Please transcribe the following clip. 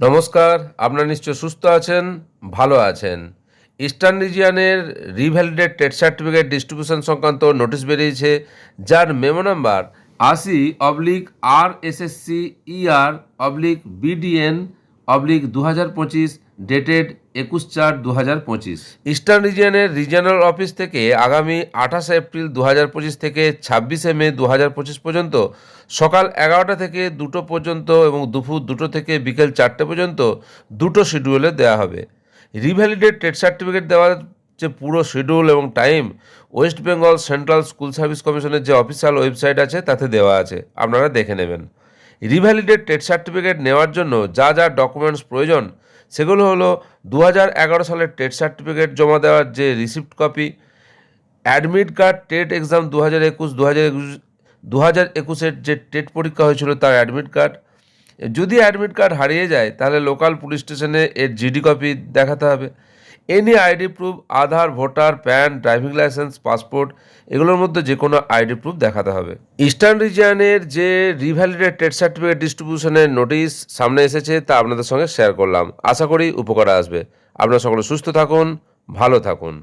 নমস্কার, আপনারা নিশ্চয় সুস্থ আছেন, ভালো আছেন। ইস্টার্ন রিজিয়ানের রিভ্যালিডেড টেট সার্টিফিকেট ডিস্ট্রিবিউশন সংক্রান্ত নোটিশ বেরিয়েছে, যার মেমো নাম্বার আশি oblique R S S C ER oblique BDN oblique দু হাজার পঁচিশ ডেটেড একুশ চার দু হাজার পঁচিশ। ইস্টার্ন রিজিয়নের রিজিয়নাল অফিস থেকে আগামী আঠাশে এপ্রিল দু হাজার পঁচিশ থেকে ছাব্বিশে মে দু হাজার পঁচিশ পর্যন্ত সকাল এগারোটা থেকে দুটো পর্যন্ত এবং দুপুর দুটো থেকে বিকেল চারটে পর্যন্ত দুটো শিডিউলে দেওয়া হবে। রিভ্যালিডেড টেট সার্টিফিকেট দেওয়ার যে পুরো শিডিউল এবং time, West Bengal central school service কমিশনের যে অফিসিয়াল ওয়েবসাইট আছে তাতে দেওয়া আছে। আপনারা দেখে নেবেন। রিভ্যালিডেড টেট সার্টিফিকেট নেওয়ার জন্য যা যা ডকুমেন্টস প্রয়োজন, সেগুলো হলো দু সালের টেট সার্টিফিকেট জমা দেওয়ার যে receipt copy, admit card TET exam দু হাজার একুশ দু হাজার একুশ দু হাজার একুশের যে টেট পরীক্ষা হয়েছিল তার অ্যাডমিট কার্ড। যদি অ্যাডমিট কার্ড হারিয়ে যায়, তাহলে লোকাল পুলিশ স্টেশনে এর জিডি কপি দেখাতে হবে। Any ID proof Aadhaar voter PAN driving licence passport এগুলোর মধ্যে যে কোনো আইডি প্রুফ দেখাতে হবে। ইস্টার্ন রিজিয়ানের যে রিভ্যালিডেড ট্রেড সার্টিফিকেট ডিস্ট্রিবিউশনের নোটিশ সামনে এসেছে, তা আপনাদের সঙ্গে শেয়ার করলাম। আশা করি উপকারে আসবে। আপনারা সকলে সুস্থ থাকুন, ভালো থাকুন।